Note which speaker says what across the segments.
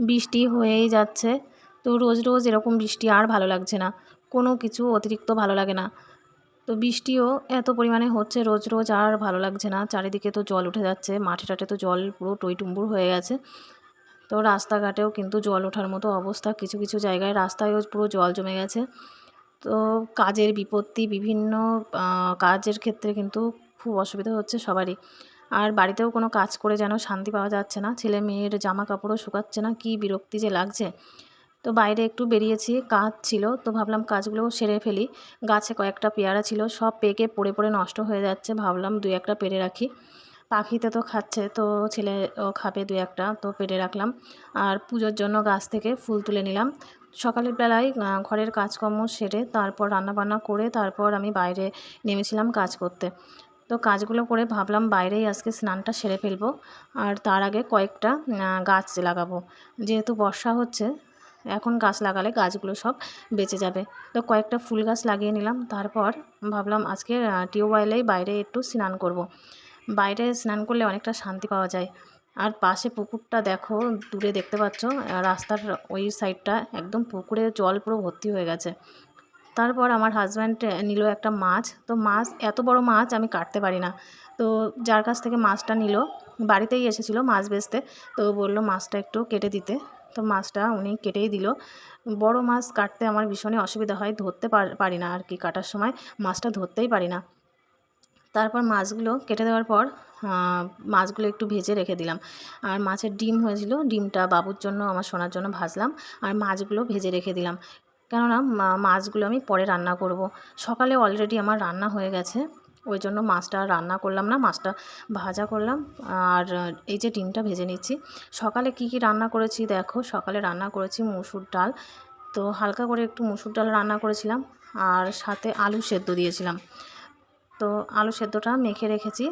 Speaker 1: বৃষ্টি হয়েই যাচ্ছে। তো রোজ রোজ এরকম বৃষ্টি আর ভালো লাগছে না। কোনো কিছু অতিরিক্ত ভালো লাগে না। তো বৃষ্টিও এত পরিমাণে হচ্ছে রোজ রোজ আর ভালো লাগছে না। চারিদিকে তো জল উঠে যাচ্ছে। মাঠে টাঠে তো জল পুরো টইটুম্বুর হয়ে গেছে। তো রাস্তাঘাটেও কিন্তু জল ওঠার মতো অবস্থা। কিছু কিছু জায়গায় রাস্তায়ও পুরো জল জমে গেছে। তো কাজের বিপত্তি বিভিন্ন কাজের ক্ষেত্রে কিন্তু খুব অসুবিধা হচ্ছে সবারই। আর বাড়িতেও কোনো কাজ করে যেন শান্তি পাওয়া যাচ্ছে না। ছেলে মেয়ের জামা কাপড়ও শুকাচ্ছে না, কি বিরক্তি যে লাগছে। তো বাইরে একটু বেরিয়েছি, কাজ ছিল, তো ভাবলাম কাজগুলো সেরে ফেলি। গাছে কয়েকটা পেয়ারা ছিল, সব পেকে পড়ে পড়ে নষ্ট হয়ে যাচ্ছে, ভাবলাম দুই একটা পেরে রাখি। পাখিতে তো খাচ্ছে, তো ছেলে ও খাবে দু একটা, তো পেরে রাখলাম। আর পুজোর জন্য গাছ থেকে ফুল তুলে নিলাম। সকালের বেলায় ঘরের কাজকর্ম সেরে তারপর রান্নাবান্না করে তারপর আমি বাইরে নেমেছিলাম কাজ করতে। তো কাজগুলো করে ভাবলাম বাইরেই আজকে স্নানটা সেরে ফেলব। আর তার আগে কয়েকটা গাছ লাগাবো। যেহেতু বর্ষা হচ্ছে, এখন গাছ লাগালে গাছগুলো সব বেঁচে যাবে। তো কয়েকটা ফুল গাছ লাগিয়ে নিলাম। তারপর ভাবলাম আজকে টিউবওয়েলেই বাইরে একটু স্নান করব। বাইরে স্নান করলে অনেকটা শান্তি পাওয়া যায়। আর পাশে পুকুরটা দেখো, দূরে দেখতে পাচ্ছ রাস্তার ওই সাইডটা একদম পুকুরে জল পুরো ভর্তি হয়ে গেছে। তারপর আমার হাজব্যান্ড নিল একটা মাছ। তো মাছ, এত বড় মাছ আমি কাটতে পারি না। তো যার কাছ থেকে মাছটা নিল, বাড়িতেই এসেছিল মাছ বেচতে। তো বলল, মাছটা একটু কেটে দিতে। তো মাছটা উনি কেটেই দিল। বড় মাছ কাটতে আমার ভীষণই অসুবিধা হয়, ধরতে পারি না আর কি কাটার সময়। মাছটা ধরতেই পারি না। তারপর মাছগুলো কেটে দেওয়ার পর মাছগুলো একটু ভেজে রেখে দিলাম। আর মাছের ডিম হয়েছিল, ডিমটা বাবুর জন্য, আমার সোনার জন্য ভাজলাম। আর মাছগুলো ভেজে রেখে দিলাম। কেননা মাছগুলো আমি পরে রান্না করব। সকালে অলরেডি আমার রান্না হয়ে গেছে। ওই জন্য মাছটা রান্না করলাম না, মাছটা ভাজা করলাম। আর এই যে ডিমটা ভেজে নিচ্ছি। সকালে কি কি রান্না করেছি দেখো। সকালে রান্না করেছি মুসুর ডাল। তো হালকা করে একটু মুসুর ডাল রান্না করেছিলাম। আর সাথে আলু সেদ্ধ দিয়েছিলাম। তো আলু সেদ্ধটা মেখে রেখেছি।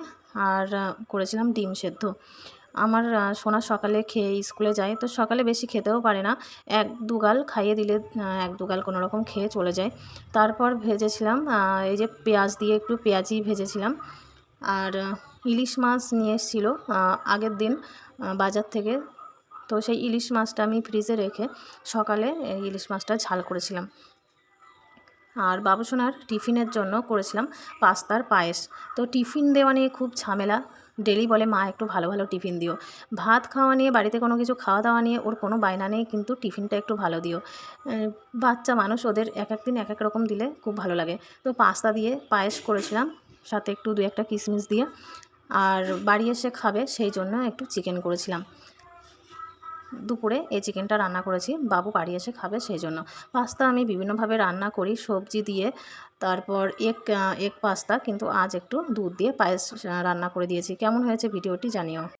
Speaker 1: আর করেছিলাম ডিম সেদ্ধ। আমার সোনা সকালে খেয়ে স্কুলে যায়, তো সকালে বেশি খেতেও পারে না। এক দুগাল খাইয়ে দিলে এক দুগাল কোনো রকম খেয়ে চলে যায়। তারপর ভেজেছিলাম এই যে পেঁয়াজ দিয়ে একটু পেঁয়াজি ভেজেছিলাম। আর ইলিশ মাছ নিয়ে এসেছিল আগের দিন বাজার থেকে। তো সেই ইলিশ মাছটা আমি ফ্রিজে রেখে সকালে ইলিশ মাছটা ঝাল করেছিলাম। আর বাবুসোনার টিফিনের জন্য করেছিলাম পাস্তার পায়েস। তো টিফিন দেওয়া নিয়ে খুব ঝামেলা ডেলি বলে, মা, একটু ভালো ভালো টিফিন দিও। ভাত খাওয়া নিয়ে, বাড়িতে কোনো কিছু খাওয়া দাওয়া নিয়ে ওর কোনো বায়না নেই, কিন্তু টিফিনটা একটু ভালো দিও। বাচ্চা মানুষ ওদের এক এক দিন এক এক রকম দিলে খুব ভালো লাগে। তো পাস্তা দিয়ে পায়েস করেছিলাম, সাথে একটু দু একটা কিশমিশ দিয়ে। আর বাড়ি এসে খাবে, সেই জন্য একটু চিকেন করেছিলাম। দুপুরে এই চিকেনটা রান্না করেছি। বাবু বাড়ি এসে খাবে সেই জন্য। পাস্তা আমি বিভিন্নভাবে রান্না করি, সবজি দিয়ে। তারপর এক এক পাস্তা, কিন্তু আজ একটু দুধ দিয়ে পায়েস রান্না করে দিয়েছি। কেমন হয়েছে ভিডিওটি জানিও।